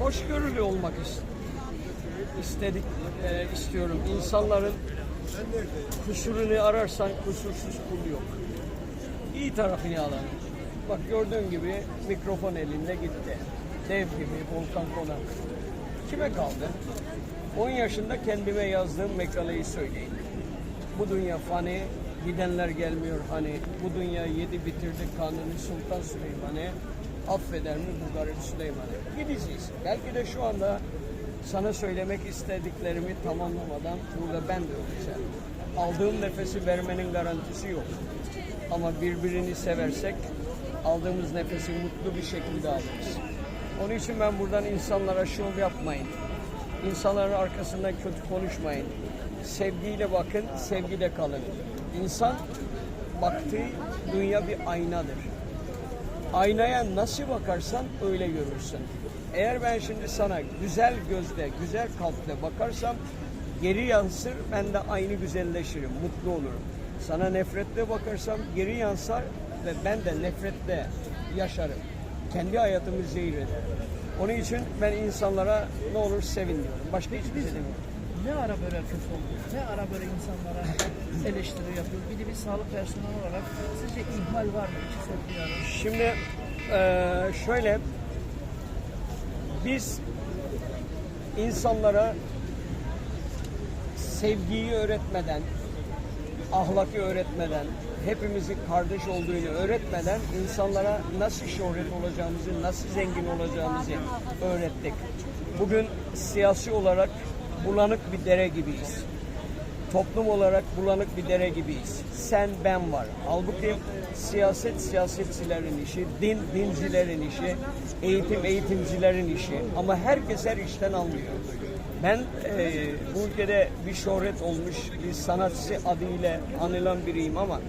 hoşgörülü olmak ist- istedik e, istiyorum. İnsanların kusurunu ararsan kusursuz kul yok. İyi tarafını alalım. Bak gördüğün gibi mikrofon elinde gitti. Dev gibi Volkan Konak. Kime kaldı? 10 yaşında kendime yazdığım mekaleyi söyleyeyim. Bu dünya fani, gidenler gelmiyor hani. Bu dünya yedi bitirdi kanuni Sultan Süleyman'ı. Affeder mi bu garip Süleyman'ı? Gideceğiz. Belki de şu anda sana söylemek istediklerimi tamamlamadan burada ben de öleceğim. Aldığım nefesi vermenin garantisi yok. Ama birbirini seversek aldığımız nefesi mutlu bir şekilde alırız. Onun için ben buradan insanlara şov yapmayın. İnsanların arkasından kötü konuşmayın. Sevgiyle bakın, sevgiyle kalın. İnsan baktığı dünya bir aynadır. Aynaya nasıl bakarsan öyle görürsün. Eğer ben şimdi sana güzel gözle, güzel kalple bakarsam geri yansır, ben de aynı güzelleşirim, mutlu olurum. Sana nefretle bakarsam geri yansar ve ben de nefretle yaşarım. Kendi hayatımı zehir eder. Onun için ben insanlara ne olur sevin diyorum. Başka hiçbir şey demiyorum. Ne ara böyle kötü oluyor? Ne ara böyle insanlara eleştiri yapıyor? Bir de bir sağlık personeli olarak sizce ihmal var mı? İki yarın. Şimdi eee, şöyle biz insanlara sevgiyi öğretmeden, ahlakı öğretmeden, hepimizin kardeş olduğunu öğretmeden insanlara nasıl şöhret olacağımızı, nasıl zengin olacağımızı öğrettik. Bugün siyasi olarak bulanık bir dere gibiyiz toplum olarak bulanık bir dere gibiyiz. Sen ben var. Halbuki siyaset siyasetçilerin işi, din dincilerin işi, eğitim eğitimcilerin işi. Ama herkes her işten anlıyor. Ben e, bu ülkede bir şöhret olmuş bir sanatçı adıyla anılan biriyim ama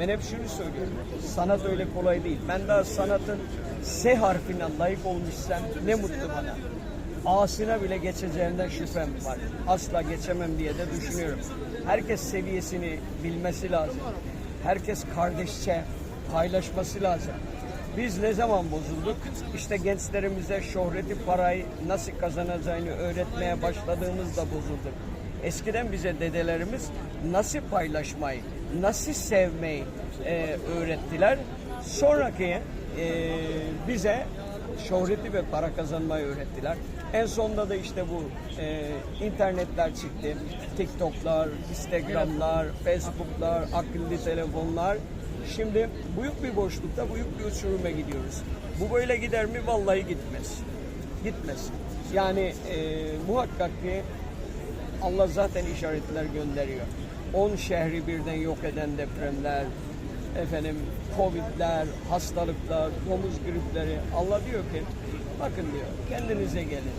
ben hep şunu söylüyorum. Sanat öyle kolay değil. Ben daha sanatın S harfine layık olmuşsam ne mutlu bana. A'sına bile geçeceğinden şüphem var. Asla geçemem diye de düşünüyorum. Herkes seviyesini bilmesi lazım. Herkes kardeşçe paylaşması lazım. Biz ne zaman bozulduk? İşte gençlerimize şöhreti, parayı nasıl kazanacağını öğretmeye başladığımızda bozulduk. Eskiden bize dedelerimiz nasıl paylaşmayı, nasıl sevmeyi e, öğrettiler. Sonraki e, bize şöhreti ve para kazanmayı öğrettiler. En sonunda da işte bu e, internetler çıktı. TikTok'lar, Instagram'lar, Facebook'lar, akıllı telefonlar. Şimdi büyük bir boşlukta büyük bir uçuruma gidiyoruz. Bu böyle gider mi? Vallahi gitmez. Gitmez. Yani e, muhakkak ki Allah zaten işaretler gönderiyor. 10 şehri birden yok eden depremler, efendim Covid'ler, hastalıklar, domuz gripleri. Allah diyor ki bakın diyor kendinize gelin.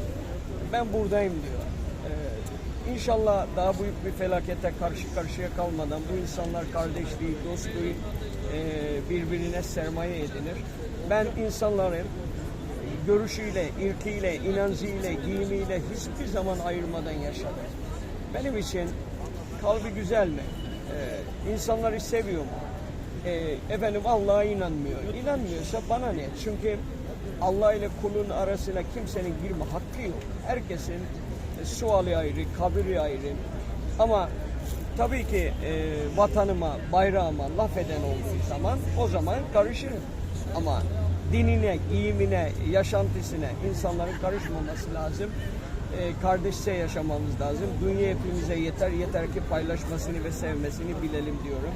Ben buradayım diyor. Ee, inşallah daha büyük bir felakete karşı karşıya kalmadan bu insanlar kardeşliği, dostluğu e, birbirine sermaye edinir. Ben insanların görüşüyle, irkiyle, inancıyla, giyimiyle hiçbir zaman ayırmadan yaşadım. Benim için kalbi güzel mi? Ee, insanları seviyor mu? Ee, efendim Allah'a inanmıyor. İnanmıyorsa bana ne? Çünkü Allah ile kulun arasına kimsenin girme hakkı yok. Herkesin e, suali ayrı, kabiri ayrı. Ama tabii ki e, vatanıma, bayrağıma laf eden olduğu zaman o zaman karışırım. Ama dinine, giyimine, yaşantısına insanların karışmaması lazım. E, kardeşçe yaşamamız lazım. Dünya hepimize yeter. Yeter ki paylaşmasını ve sevmesini bilelim diyorum.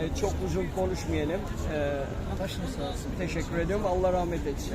E, çok uzun konuşmayalım. E, Başınız sağ olsun. teşekkür ediyorum. Allah rahmet etsin.